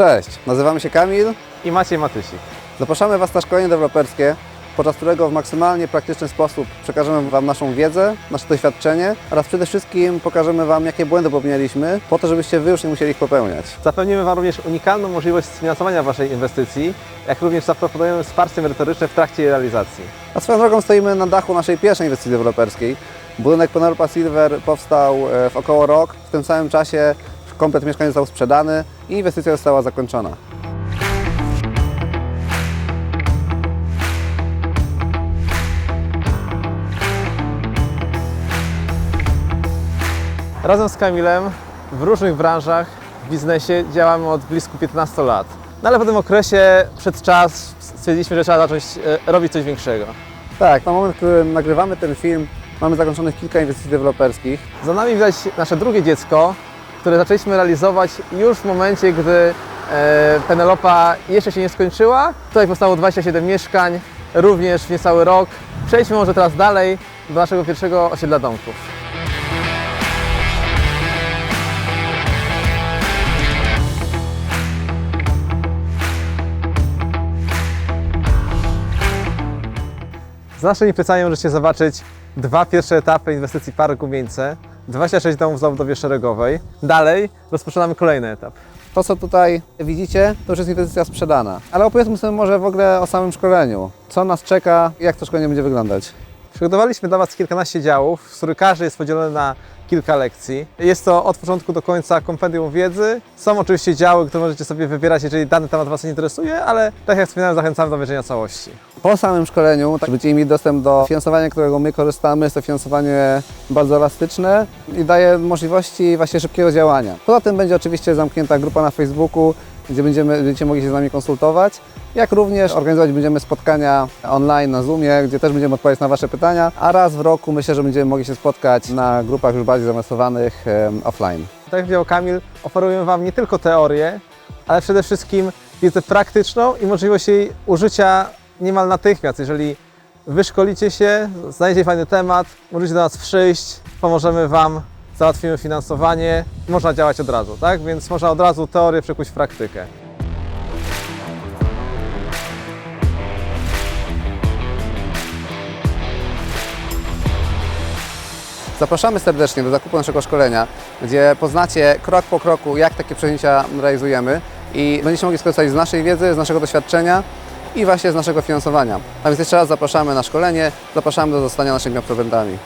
Cześć, nazywamy się Kamil. i Maciej Matysik. Zapraszamy Was na szkolenie deweloperskie, podczas którego w maksymalnie praktyczny sposób przekażemy Wam naszą wiedzę, nasze doświadczenie oraz przede wszystkim pokażemy Wam, jakie błędy popełnialiśmy, po to, żebyście Wy już nie musieli ich popełniać. Zapewnimy Wam również unikalną możliwość sfinansowania Waszej inwestycji, jak również zaproponujemy wsparcie merytoryczne w trakcie jej realizacji. A swoją drogą stoimy na dachu naszej pierwszej inwestycji deweloperskiej. Budynek Penelope Silver powstał e, w około rok. W tym samym czasie komplet mieszkań został sprzedany i inwestycja została zakończona. Razem z Kamilem w różnych branżach, w biznesie działamy od blisko 15 lat. No ale po tym okresie przed czas stwierdziliśmy, że trzeba zacząć e, robić coś większego. Tak, na moment, w którym nagrywamy ten film, mamy zakończonych kilka inwestycji deweloperskich. Za nami widać nasze drugie dziecko, które zaczęliśmy realizować już w momencie, gdy e, Penelopa jeszcze się nie skończyła. Tutaj powstało 27 mieszkań, również w niecały rok. Przejdźmy może teraz dalej do naszego pierwszego osiedla domków. Z naszymi plecami możecie zobaczyć dwa pierwsze etapy inwestycji Parku Mieńce, 26 domów w zabudowie szeregowej. Dalej rozpoczynamy kolejny etap. To, co tutaj widzicie, to już jest inwestycja sprzedana. Ale opowiedzmy sobie może w ogóle o samym szkoleniu. Co nas czeka, jak to szkolenie będzie wyglądać. Przygotowaliśmy dla Was kilkanaście działów, z których każdy jest podzielony na kilka lekcji. Jest to od początku do końca kompendium wiedzy. Są oczywiście działy, które możecie sobie wybierać, jeżeli dany temat Was interesuje, ale tak jak wspominałem, zachęcamy do obejrzenia całości. Po samym szkoleniu tak będziecie mieli dostęp do finansowania, którego my korzystamy. Jest to finansowanie bardzo elastyczne i daje możliwości właśnie szybkiego działania. Poza tym będzie oczywiście zamknięta grupa na Facebooku, gdzie będziemy, będziecie mogli się z nami konsultować. Jak również organizować będziemy spotkania online na Zoomie, gdzie też będziemy odpowiadać na Wasze pytania, a raz w roku myślę, że będziemy mogli się spotkać na grupach już bardziej zaawansowanych em, offline. Tak jak powiedział Kamil, oferujemy Wam nie tylko teorię, ale przede wszystkim wiedzę praktyczną i możliwość jej użycia niemal natychmiast. Jeżeli wyszkolicie się, znajdziecie fajny temat, możecie do nas przyjść, pomożemy Wam, załatwimy finansowanie, można działać od razu, tak? Więc można od razu teorię przekuć w praktykę. Zapraszamy serdecznie do zakupu naszego szkolenia, gdzie poznacie krok po kroku, jak takie przejęcia realizujemy i będziecie mogli skorzystać z naszej wiedzy, z naszego doświadczenia i właśnie z naszego finansowania. A więc jeszcze raz zapraszamy na szkolenie, zapraszamy do zostania naszymi absolwentami.